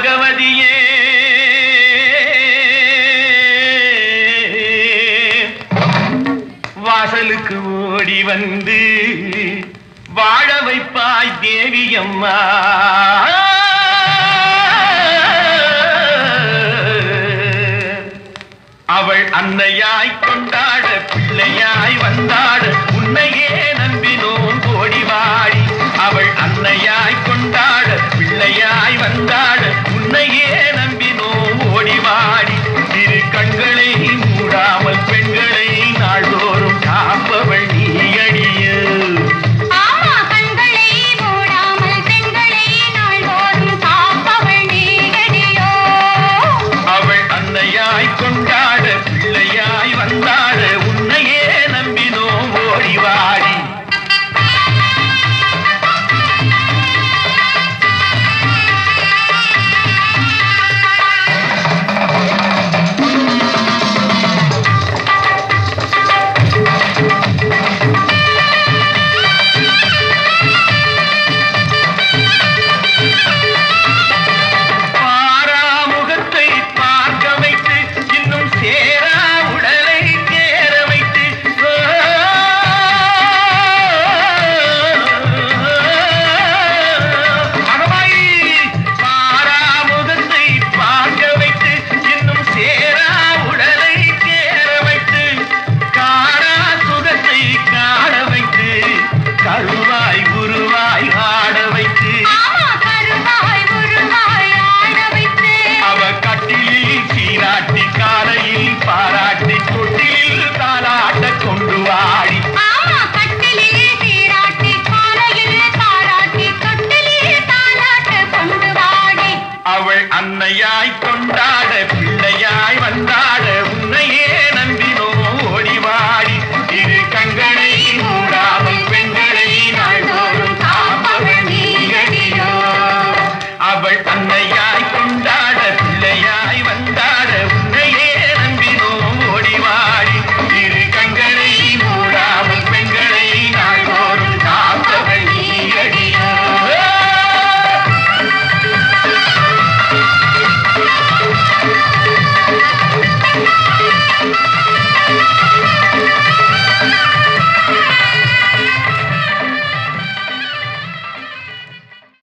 பகவதியே. வாசலுக்கு ஓடி வந்து வாழ வைப்பாய் தேவியம்மா. அவள் அன்னையாய் கொண்டாட பிள்ளையா. அவள் அன்னையாய் கொண்டாட பிள்ளையாய் வந்தாட